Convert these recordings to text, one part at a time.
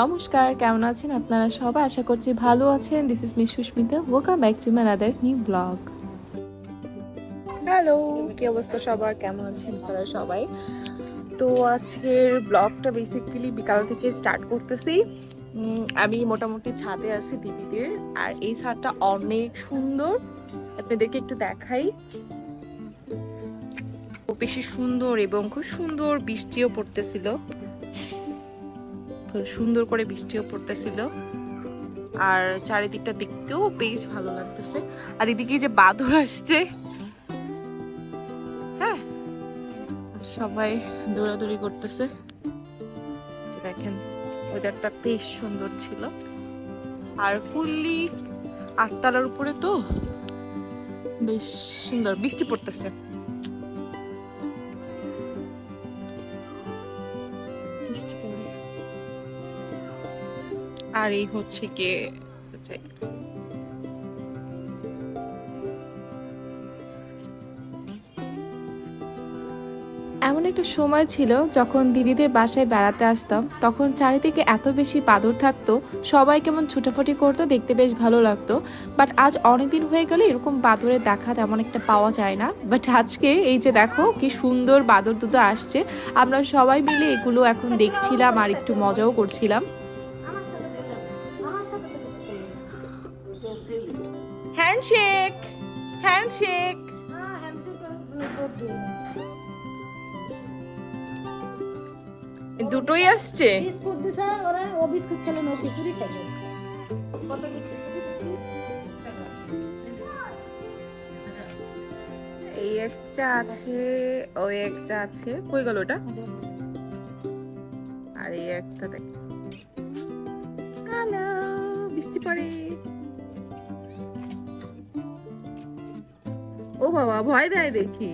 নমস্কার, কেমন আছেন আপনারা সবাই? আশা করছি ভালো আছেন। This is miss Sushmita. Welcome back to my other new blog hello কি অবস্থা সবার? কেমন আছেন আপনারা সবাই? তো আজকের ব্লগটা বেসিক্যালি বিকাল থেকে স্টার্ট করতেছি। আমি মোটামুটি ছাদে আছি দিদিদের, আর এই ছাদটা অনেক সুন্দর। আপনাদেরকে একটু দেখাই। বেশি সুন্দর এবং খুব সুন্দর বৃষ্টিও পড়তেছিল। সুন্দর করে বৃষ্টিও পড়তেছিল। আর চারিদিকটা দেখতেও বেশ ভালো লাগতেছে। আর এদিকে যে বাদর আসছে হ্যাঁ সবাই দৌড়াদৌড়ি করতেছে। দেখেন ওয়েদারটা বেশ সুন্দর ছিল। আর ফুললি আটতলার উপরে তো বেশ সুন্দর বৃষ্টি পড়তেছে। আর এই হচ্ছে গিয়ে এমন একটা সময় ছিল যখন দিদিদের বাসায় বেড়াতে আসতাম, তখন চারিদিকে এত বেশি বাদর থাকতো, সবাই কেমন ছুটাফুটি করতো, দেখতে বেশ ভালো লাগতো। বাট আজ অনেক দিন হয়ে গেলে এরকম বাদরের দেখা তেমন একটা পাওয়া যায় না। বাট আজকে এই যে দেখো, কি সুন্দর বাদর দুটো আসছে। আমরা সবাই মিলে এগুলো এখন দেখছিলাম আর একটু মজাও করছিলাম। হ্যান্ডশেক হ্যান্ডশেক দুটোই আসছে? বিস্কুট দিছে ওরা ও বিস্কুট খেলে ও খিচুড়ি খাবে কত খিচুড়ি এই একটা আছে ওই একটা আছে। কই গেল ওটা? আর এই একটা দেখ। হ্যালো বৃষ্টি পড়ে। ও বাবা ভয় দেয় দেখি।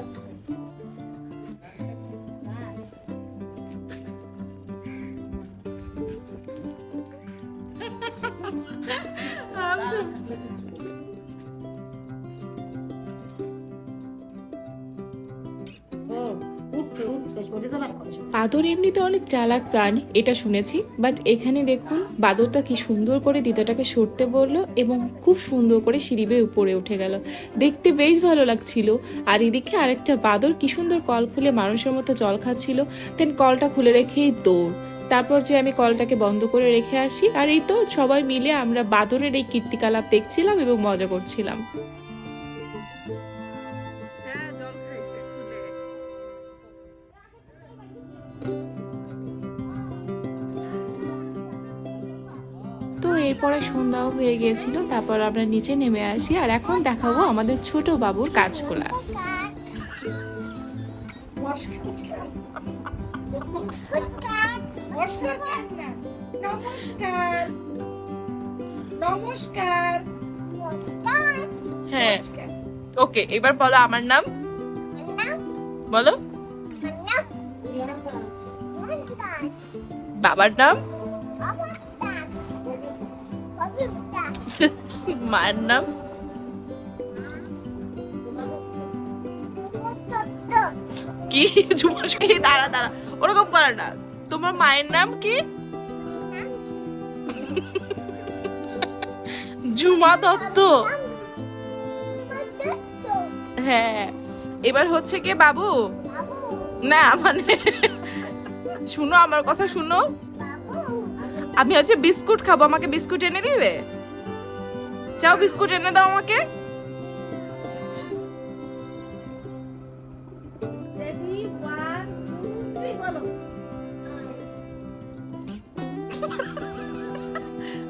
উঠবে বাদর এমনিতে অনেক চালাক প্রাণী, এটা শুনেছি। বাট এখানে দেখুন, বাদরটা কি সুন্দর করে দিদাটাকে সরতে বলল এবং খুব সুন্দর করে সিঁড়ি বেয়ে উপরে উঠে গেল। দেখতে বেশ ভালো লাগছিল। আর এদিকে আরেকটা বাদর কি সুন্দর কল খুলে মানুষের মতো জল খাচ্ছিল। দেন কলটা খুলে রেখেই দৌড়। তারপর যে আমি কলটাকে বন্ধ করে রেখে আসি, আর এই তো সবাই মিলে আমরা বাদরের এই কীর্তিকলাপ দেখছিলাম এবং মজা করছিলাম। এরপরে সন্ধ্যাও হয়ে গিয়েছিল তারপর আমরা নিচে নেমে আসি আর এখন দেখাবো আমাদের ছোট বাবুর কাজগুলা নমস্কার নমস্কার হ্যাঁ ওকে এবার বলো আমার নাম। বলো। বাবার নাম? মায়ের নাম? কি? ঝুমসকে দাঁড়া দাঁড়া। ওরকম করে না। তোমার মায়ের নাম কি? ঝুমা দত্ত। হ্যাঁ। এবার হচ্ছে কে বাবু। না মানে শুনো আমার কথা শুনো। আমি হচ্ছে বিস্কুট খাব, আমাকে বিস্কুট এনে দিবে? চাও বিস্কুট এনে দাও আমাকে?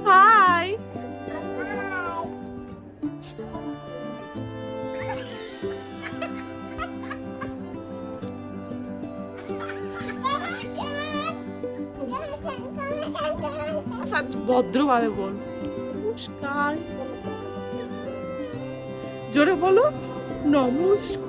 হাই আচ্ছা। ভদ্রভাবে বল। নমস্কার। জোরে বলো। নমস্কার।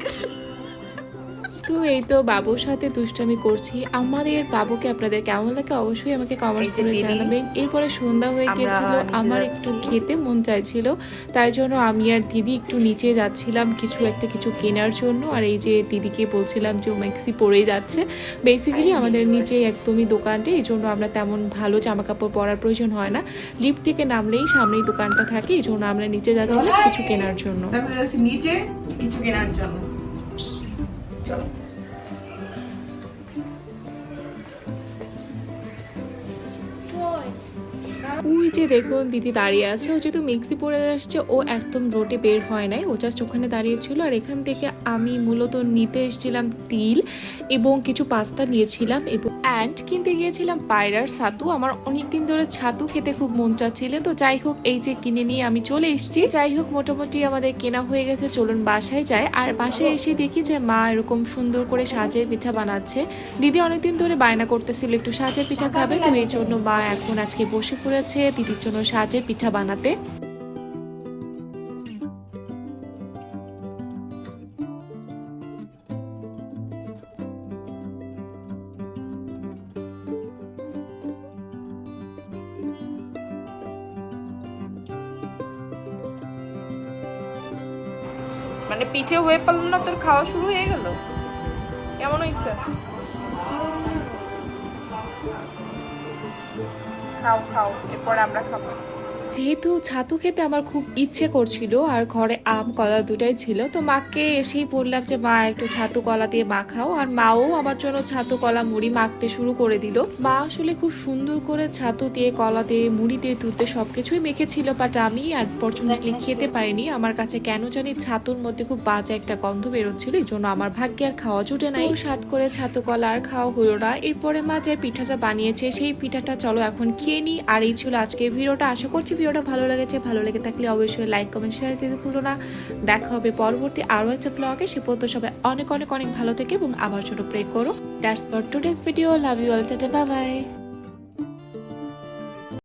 তো এই তো বাবুর সাথে দুষ্টামি করছি। আমাদের বাবুকে আপনাদের কেমন লাগে অবশ্যই আমাকে কমেন্টস করে জানাবেন। এরপরে সন্ধ্যা হয়ে গিয়েছিল আমার একটু খেতে মন চাইছিল তাই জন্য আমি আর দিদি একটু নিচে যাচ্ছিলাম কিছু একটা কিছু কেনার জন্য। আর এই যে দিদিকে বলছিলাম যে ও ম্যাক্সি পরেই যাচ্ছে। বেসিক্যালি আমাদের নিচে একদমই দোকানটি এই জন্য আমরা তেমন ভালো জামা কাপড় পরার প্রয়োজন হয় না। লিফট থেকে নামলেই সামনেই দোকানটা থাকে এই জন্য আমরা নিচে যাচ্ছিলাম কিছু কেনার জন্য। নিচে কিছু কেনার জন্য। চলো ওই যে দেখুন, দিদি দাঁড়িয়ে আছে। ও যেহেতু মিক্সি পরে আসছে, ও একদম রোটে বের হয় নাই। ও জাস্ট ওখানে দাঁড়িয়ে ছিল আর এখান থেকে আমি মূলত নিতে এসেছিলাম তিল এবং কিছু পাস্তা নিয়েছিলাম এবং অ্যান্ড কিনতে গিয়েছিলাম পায়রার ছাতু। আমার অনেক দিন ধরে ছাতু খেতে খুব মন চাচ্ছিল। তো যাই হোক, এই যে কিনে নিয়ে আমি চলে এসেছি। যাই হোক, মোটামুটি আমাদের কেনা হয়ে গেছে। চলুন বাসায় যায় আর বাসায় এসে দেখি যে মা এরকম সুন্দর করে সাজের পিঠা বানাচ্ছে। দিদি অনেকদিন ধরে বায়না করতেছিল, একটু সাজের পিঠা খাবে। তো এই জন্য মা এখন আজকে বসে পড়েছে। দিদির জন্য সাজের পিঠা বানাতে। মানে পিঠে হয়ে পারল না, তোর খাওয়া শুরু হয়ে গেল? কেমন হয়েছে খাও খাও এরপর আমরা খাব। যেহেতু ছাতু খেতে আমার খুব ইচ্ছে করছিল আর ঘরে আম, কলা দুটাই ছিল, তো মাকে এসেই বললাম যে, মা, একটু ছাতু কলা দিয়ে মাখাও। আর মাও আমার জন্য ছাতু কলা মুড়ি মাখতে শুরু করে দিল। মা আসলে খুব সুন্দর করে ছাতু দিয়ে, কলা দিয়ে, মুড়ি দিয়ে, দুধে সবকিছুই মেখেছিল বাট আমি আর ফর্চুনেটলি খেতে পারিনি। আমার কাছে কেন জানি ছাতুর মধ্যে খুব বাজে একটা গন্ধ বেরোচ্ছিল, এই জন্য আমার ভাগ্যে আর খাওয়া জুটে নাই। স্বাদ করে ছাতু কলা আর খাওয়া হলো না। এরপরে মা যে পিঠাটা বানিয়েছে, সেই পিঠাটা চলো এখন খেয়ে নিই। আর এই ছিল আজকে ভিডিওটা। আশা করছি ভিডিওটা ভালো লেগেছে, ভালো লেগে থাকলে অবশ্যই লাইক কমেন্ট শেয়ার দিতে ভুলো না। দেখা হবে পরবর্তী আরও একটা ব্লগে সে পর্যন্ত সবাই অনেক অনেক অনেক ভালো থেকে এবং আবার জন্য প্রে করো। That's for today's video love you all tata bye bye